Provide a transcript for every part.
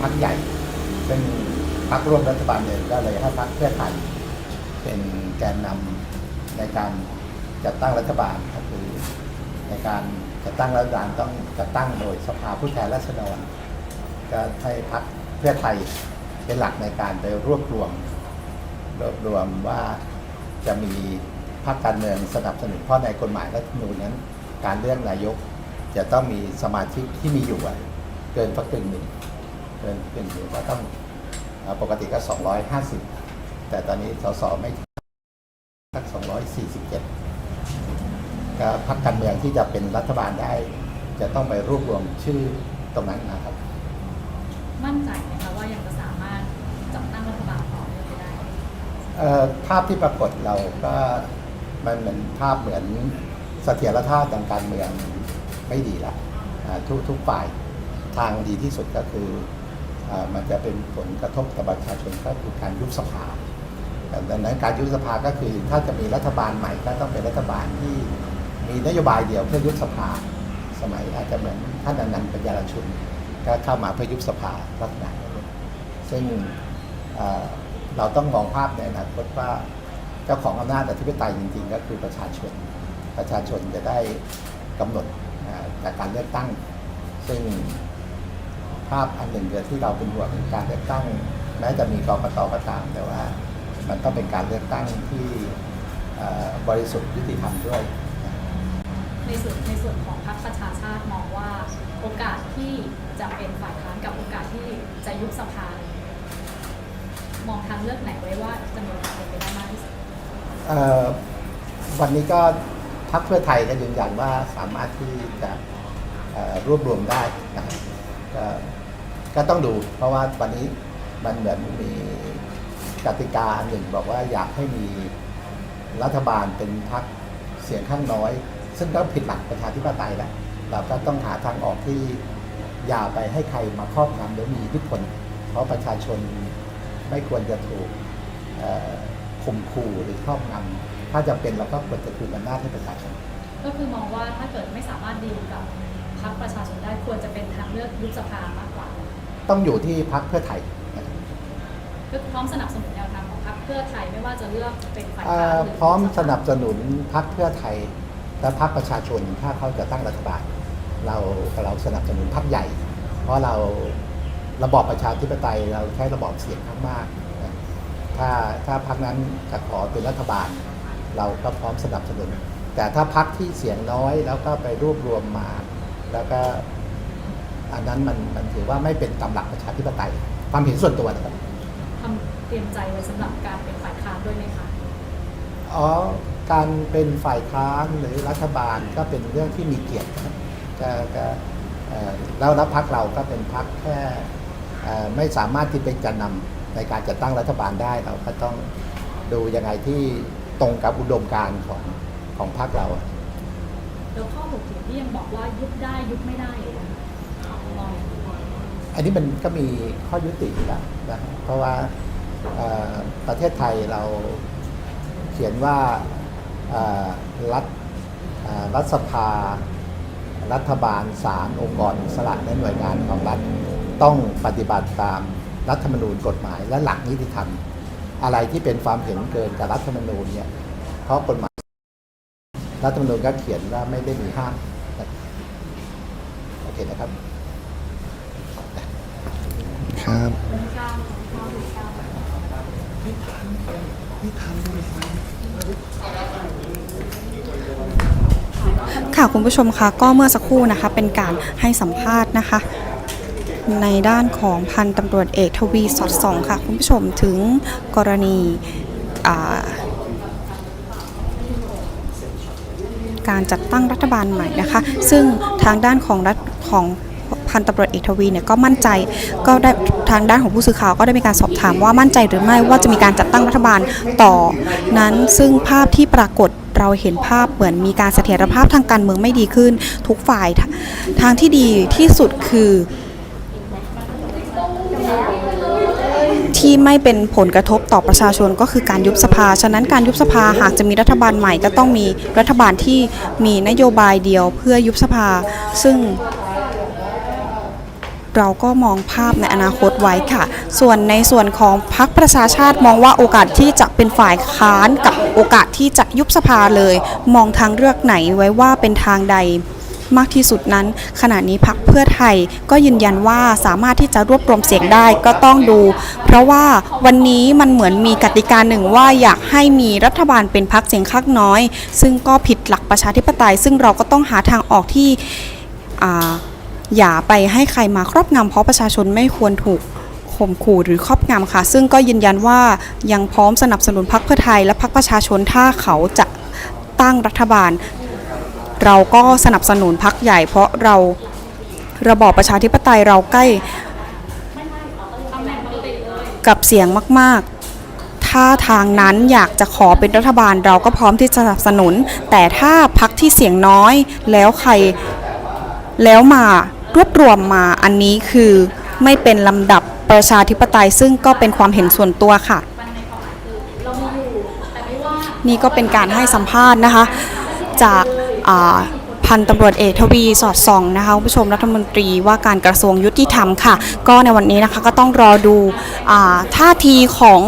พักใหญ่ ซึ่งพักร่วมรัฐบาลเดิมก็เลยให้พักเพื่อไทยเป็นแกนนำในการจัดตั้งรัฐบาลก็คือในการจัดตั้งรัฐบาลต้องจัดตั้งโดยสภาผู้แทนราษฎรก็ให้พักเพื่อไทยเป็นหลักในการไปรวบรวมรวบรวมว่าจะมีพรรคการเมืองสนับสนุนเพราะในกฎหมายรัฐธรรมนูญนั้น การเลือกนายกจะต้องมีสมาชิกที่มีอยู่เกินฝักกึ่งหนึ่ง เกินกึ่งหนึ่งก็ต้องเอ่อปกติก็ 250 แต่ตอนนี้สสไม่ถึงสัก247ก็พรรคการเมืองที่จะเป็นรัฐบาลได้ จะต้องไปรวบรวมชื่อตรงนั้นนะครับ มั่นใจไหมคะว่ายังจะสามารถจัดตั้งรัฐบาลต่อเนื่องไปได้เอ่อภาพที่ปรากฏเราก็มันเหมือนภาพเหมือนเสถียรภาพทางการเมืองไม่ดีละอ่าทุกทุกฝ่ายทางดีที่สุดก็คืออา มันจะเป็นผลกระทบกับประชาชนก็คือการยุบสภาดังนั้นการยุบสภาก็คือถ้าจะมีรัฐบาลใหม่ก็ต้องเป็นรัฐบาลที่มีนโยบายเดียวเพื่อยุบสภา สมัยอาจจะเหมือนท่านอนันต์ปัญญารชุนก็เข้ามาเพื่อยุบสภาลักษณะนี้ซึ่งเราต้องมองภาพในอนาคตว่าเจ้าของอำนาจอธิปไตยจริง ๆ ก็คือประชาชน ประชาชนจะได้กำหนดจากการเลือกตั้ง ซึ่ง ภาพอันหนึ่งเดียวที่เราเป็นห่วงคือการเลือกตั้ง แม้จะมีกรกตก็ตามแต่ว่า มันต้องเป็นการเลือกตั้งที่บริสุทธิ์ยุติธรรมด้วย ในส่วนในส่วนของพรรคประชาชาติมองว่าโอกาสที่จะเป็นฝ่ายค้านกับโอกาสที่จะยุบสภามองทางเลือกไหนไว้ว่าจะมีโอกาสเป็นไปได้มากที่สุดวันนี้ก็พรรคเพื่อไทยก็ยืนยันว่าสามารถที่จะรวบรวมได้นะครับ ก็ต้องดู เพราะว่าวันนี้มันเหมือนมีกติกาอันหนึ่งบอกว่าอยากให้มีรัฐบาลเป็นพรรคเสียงข้างน้อย ซึ่งก็ผิดหลักประชาธิปไตยแล้วเราก็ต้องหาทางออกที่อย่าไปให้ใครมาครอบงำหรือมีอิทธิพลเพราะประชาชนไม่ควรจะถูกข่มขู่หรือครอบงำถ้าจะเป็นเราก็ควรจะคืนอำนาจให้ประชาชนก็คือมองว่าถ้าเกิดไม่สามารถดีลกับพรรคประชาชนได้ควรจะเป็นทางเลือกยุบสภามากกว่า ต้องอยู่ที่พักเพื่อไทยนะครับก็พร้อมสนับสนุนแนวทางของพรรคเพื่อไทยไม่ว่าจะเลือกเป็นฝ่ายเอ่ค้านอหรือพร้อมสนับสนุนพักเพื่อไทย และพักประชาชนถ้าเขาจะตั้งรัฐบาล เราเราสนับสนุนพักใหญ่ เพราะเราระบอบประชาธิปไตยเราใช้ระบอบเสียงข้างมากนะถ้าถ้าพักนั้นจะขอเป็นรัฐบาล เราก็พร้อมสนับสนุน แต่ถ้าพักที่เสียงน้อยแล้วก็ไปรวบรวมมา แล้วก็ อันนั้นมันมันถือว่าไม่เป็นตามหลักประชาธิปไตย ความเห็นส่วนตัวนะครับทำเตรียมใจไว้สำหรับการเป็นฝ่ายค้านด้วยไหมคะอ๋อการเป็นฝ่ายค้านหรือรัฐบาลก็เป็นเรื่องที่มีเกียรติครับก็ก็เอ่อแล้วนับพักเราก็เป็นพักแค่เอ่อไม่สามารถที่เป็นจะนำในการจัดตั้งรัฐบาลได้เราก็ต้องดูยังไงที่ตรงกับอุดมการณ์ของของพรรคเราแล้วข้อถกเถียงที่ยังบอกว่ายุบได้ยุบไม่ได้อยู่นะคะมองอย่างไร อันนี้มันก็มีข้อยุติอยู่แล้วนะเพราะว่าประเทศไทยเราเขียนว่ารัฐรัฐสภา รัฐบาลศาลองค์กรอิสระและหน่วยงานของรัฐต้องปฏิบัติตามรัฐธรรมนูญกฎหมายและหลักนิติธรรม อะไรที่เป็นความเห็นเกินกับรัฐธรรมนูญเนี่ยเพราะกฎหมายรัฐธรรมนูญก็เขียนว่าไม่ได้มีห้ามโอเคนะครับ ครับค่ะคุณผู้ชมคะก็เมื่อสักครู่นะคะเป็นการให้สัมภาษณ์นะคะ ในด้านของพันตำรวจเอกทวีสอดส่องค่ะคุณผู้ชมถึงกรณีการจัดตั้งรัฐบาลใหม่นะคะ ซึ่งทางด้านของรัฐของ พันตำรวจเอกทวีเนี่ยก็มั่นใจ ก็ได้ทางด้านของผู้สื่อข่าวก็ได้มีการสอบถามว่ามั่นใจหรือไม่ว่าจะมีการจัดตั้งรัฐบาลต่อ นั้นซึ่งภาพที่ปรากฏเราเห็นภาพเหมือนมีการเสถียรภาพทางการเมืองไม่ดีขึ้น ทุกฝ่ายททางที่ดีที่สุดคือที่ไม่เป็นผลกระทบต่อประชาชนก็คือการยุบสภา ฉะนั้นการยุบสภาหากจะมีรัฐบาลใหม่ก็ต้องมีรัฐบาลที่มีนโยบายเดียวเพื่อยุบสภา ซึ่ง เราก็มองภาพในอนาคตไว้ค่ะ ส่วนในส่วนของพรรคประชาชาติมองว่าโอกาสที่จะเป็นฝ่ายค้านกับโอกาสที่จะยุบสภาเลย มองทางเลือกไหนไว้ว่าเป็นทางใดมากที่สุดนั้น ขณะนี้พักเพื่อไทยก็ยืนยันว่าสามารถที่จะรวบรวมเสียงได้ก็ต้องดู เพราะว่าวันนี้มันเหมือนมีกติกาหนึ่งว่าอยากให้มีรัฐบาลเป็นพักเสียงข้างน้อย ซึ่งก็ผิดหลักประชาธิปไตย ซึ่งเราก็ต้องหาทางออกที่ อย่าไปให้ใครมาครอบงำเพราะประชาชนไม่ควรถูกข่มขู่หรือครอบงำค่ะ ซึ่งก็ยืนยันว่ายังพร้อมสนับสนุนพรรคเพื่อไทย และพรรคประชาชนถ้าเขาจะตั้งรัฐบาล เราก็สนับสนุนพักใหญ่ เพราะเราระบอบประชาธิปไตยเราใกล้กับเสียงมาก ๆ ถ้าทางนั้นอยากจะขอเป็นรัฐบาลเราก็พร้อมที่จะสนับสนุน แต่ถ้าพักที่เสียงน้อยแล้วใครแล้วมา รวบรวมมาอันนี้คือไม่เป็นลำดับประชาธิปไตยซึ่งก็เป็นความเห็นส่วนตัวค่ะ นี่ก็เป็นการให้สัมภาษณ์นะคะ จากพันตำรวจเอกทวีสอดส่องนะคะคุณผู้ชมรัฐมนตรีว่าการกระทรวงยุติธรรมค่ะ ก็ในวันนี้นะคะก็ต้องรอดูอท่าทีของ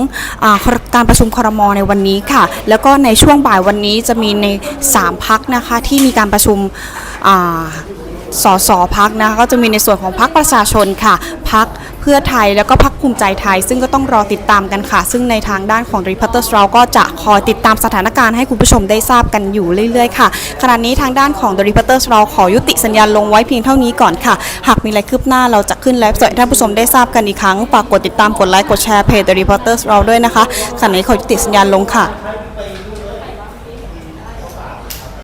อการประชุมครมในวันนี้ค่ะ แล้วก็ในช่วงบ่ายวันนี้จะมีใน 3พักนะคะที่มีการประชุม สสพักนะคะก็จะมีในส่วนของพักประชาชนค่ะพักเพื่อไทยแล้วก็พักภูมิใจไทย ซึ่งก็ต้องรอติดตามกันค่ะ ซึ่งในทางด้านของ Reporters เราก็จะคอยติดตามสถานการณ์ให้คุณผู้ชมได้ทราบกันอยู่เรื่อยๆค่ะขณะนี้ทางด้านของ The Reporters เราขอยุติสัญญาณลงไว้เพียงเท่านี้ก่อนค่ะ หากมีอะไรคืบหน้าเราจะขึ้นไลฟ์สดให้ท่านผู้ชมได้ทราบกันอีกครั้งฝากกดติดตามกดไลค์กดแชร์เพจ The Reporters เราด้วยนะคะขณะนี้ขอยุติสัญญาณลงค่ะ